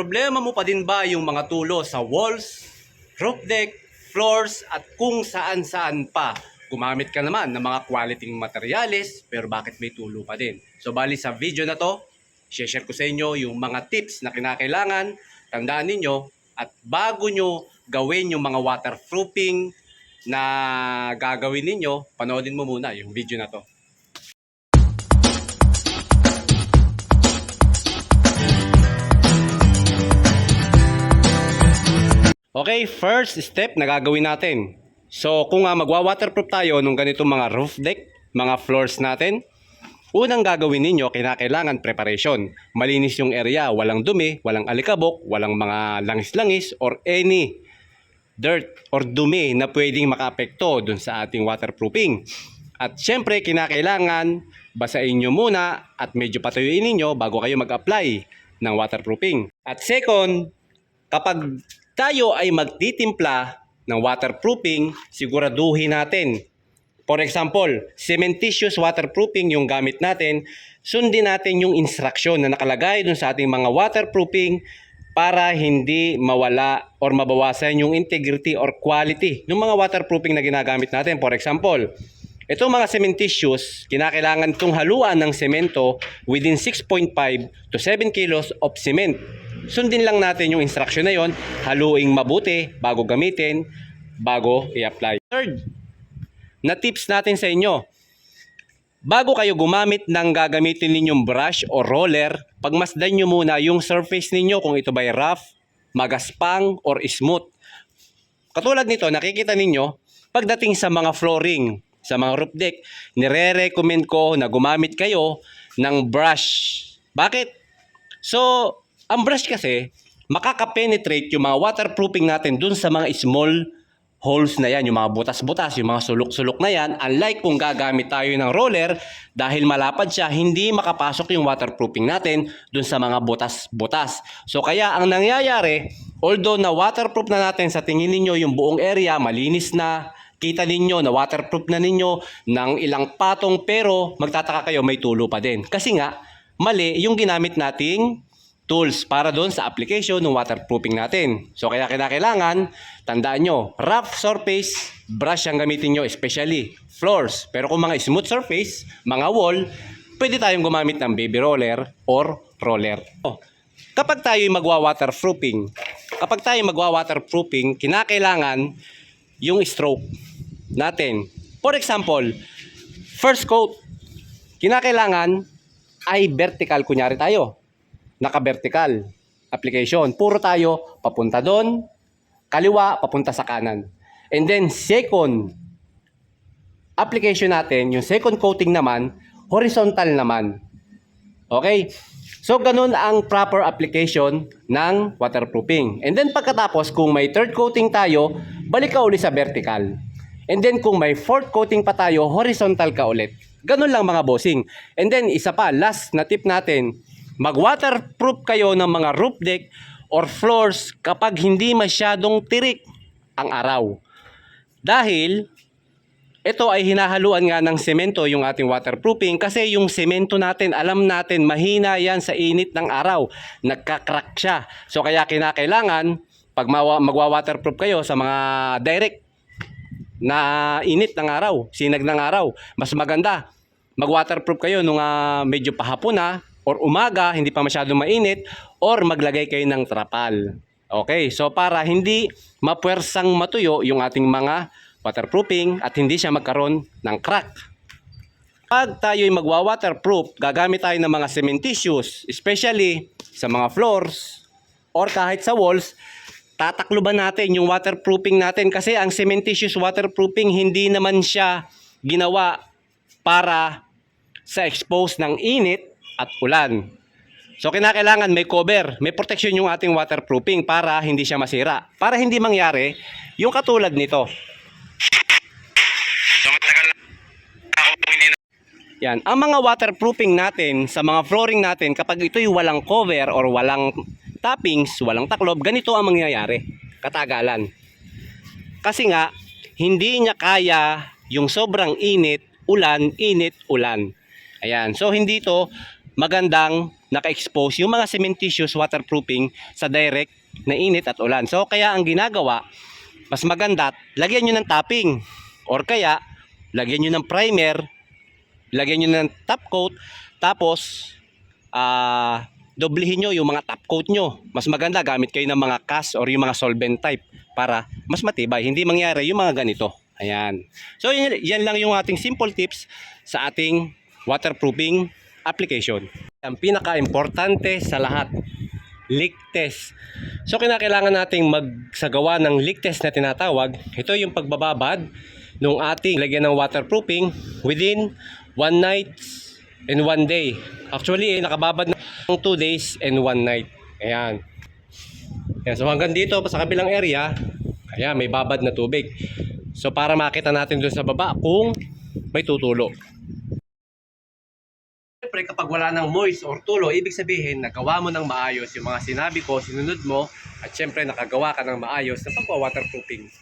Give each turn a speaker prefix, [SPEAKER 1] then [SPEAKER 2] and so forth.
[SPEAKER 1] Problema mo pa din ba yung mga tulo sa walls, roof deck, floors at kung saan saan pa? Gumamit ka naman ng mga quality materials pero bakit may tulo pa din? So bali sa video na to, share ko sa inyo yung mga tips na kinakailangan, tandaan ninyo at bago nyo gawin yung mga waterproofing na gagawin ninyo, panoodin mo muna yung video na to. Okay, first step na gagawin natin. So, kung nga magwa-waterproof tayo nung ganitong mga roof deck, mga floors natin, unang gagawin ninyo, kinakailangan preparation. Malinis yung area, walang dumi, walang alikabok, walang mga langis-langis, or any dirt or dumi na pwedeng makaapekto dun sa ating waterproofing. At syempre, kinakailangan basain nyo muna at medyo patuyuin ninyo bago kayo mag-apply ng waterproofing. At second, kapag tayo ay magtitimpla ng waterproofing, siguraduhin natin. For example, cementitious waterproofing yung gamit natin, sundin natin yung instruction na nakalagay dun sa ating mga waterproofing para hindi mawala or mabawasan yung integrity or quality ng mga waterproofing na ginagamit natin. For example, itong mga cementitious, kinakailangan itong haluan ng semento within 6.5 to 7 kilos of cement. Sundin lang natin yung instruction na yon, haluing mabuti bago gamitin, bago i-apply. Third, na tips natin sa inyo, bago kayo gumamit ng gagamitin ninyong brush o roller, pagmasdan nyo muna yung surface ninyo kung ito ba'y rough, magaspang, or smooth. Katulad nito, nakikita ninyo, pagdating sa mga flooring, sa mga roof deck, nire-recommend ko na gumamit kayo ng brush. Bakit? So, ang brush kasi, makaka-penetrate yung mga waterproofing natin dun sa mga small holes na yan, yung mga butas-butas, yung mga sulok-sulok na yan. Unlike kung gagamit tayo ng roller, dahil malapad siya, hindi makapasok yung waterproofing natin dun sa mga butas-butas. So kaya ang nangyayari, although na waterproof na natin sa tingin ninyo yung buong area, malinis na, kita ninyo na waterproof na ninyo ng ilang patong pero magtataka kayo may tulo pa din. Kasi nga, mali yung ginamit nating tools para doon sa application ng waterproofing natin. So kaya kinakailangan, tandaan nyo, rough surface, brush ang gamitin nyo, especially floors. Pero kung mga smooth surface, mga wall, pwede tayong gumamit ng baby roller or roller. Oh, kapag tayo magwa-waterproofing, kapag tayo magwa-waterproofing, kinakailangan yung stroke natin. For example, first coat, kinakailangan ay vertical kunyari tayo naka-vertical application. Puro tayo papunta doon, kaliwa, papunta sa kanan. And then second application natin, yung second coating naman, horizontal naman. Okay? So, ganun ang proper application ng waterproofing. And then pagkatapos, kung may third coating tayo, balik ka ulit sa vertical. And then kung may fourth coating pa tayo, horizontal ka ulit. Ganun lang mga bossing. And then isa pa, last na tip natin, mag-waterproof kayo ng mga roof deck or floors kapag hindi masyadong tirik ang araw. Dahil ito ay hinahaluan nga ng semento yung ating waterproofing kasi yung semento natin, alam natin, mahina yan sa init ng araw. Nagka-crack siya. So kaya kinakailangan, pag magwa-waterproof kayo sa mga direct na init ng araw, sinag ng araw, mas maganda. Mag-waterproof kayo nung ah, medyo pahapon na or umaga, hindi pa masyadong mainit or maglagay kayo ng trapal. Okay, so para hindi mapuwersang matuyo yung ating mga waterproofing at hindi siya magkaroon ng crack. Pag tayo ay magwa-waterproof, gagamit tayo ng mga cementitious, especially sa mga floors or kahit sa walls, tatakluban natin yung waterproofing natin kasi ang cementitious waterproofing hindi naman siya ginawa para sa expose ng init at ulan. So kinakailangan may cover, may protection yung ating waterproofing para hindi siya masira. Para hindi mangyari yung katulad nito. Yan. Ang mga waterproofing natin sa mga flooring natin kapag ito'y walang cover or walang toppings, walang taklob, ganito ang mangyayari. Katagalan. Kasi nga, hindi niya kaya yung sobrang init, ulan, init, ulan. Ayan. So, hindi to magandang naka-expose yung mga cementitious waterproofing sa direct na init at ulan. So kaya ang ginagawa, mas maganda, lagyan nyo ng topping or kaya lagyan nyo ng primer, lagyan nyo ng top coat, tapos ah doblehin nyo yung mga top coat nyo. Mas maganda gamit kayo ng mga cast or yung mga solvent type para mas matibay. Hindi mangyari yung mga ganito. Ayan. So yan, yan lang yung ating simple tips sa ating waterproofing application. Ang pinaka-importante sa lahat, leak test. So kinakailangan nating magsagawa ng leak test na tinatawag. Ito yung pagbababad ng ating lagyan ng waterproofing within one night and one day. Actually, eh, nakababad na ng 2 days and 1 night. Ayan. Ayan. So hanggang dito sa kabilang area, ayan, may babad na tubig. So para makita natin doon sa baba kung may tutulo. Siyempre, kapag wala ng moist or tulo, ibig sabihin, nagawa mo ng maayos yung mga sinabi ko, sinunod mo, at siyempre, nakagawa ka ng maayos na pagwa-waterproofing.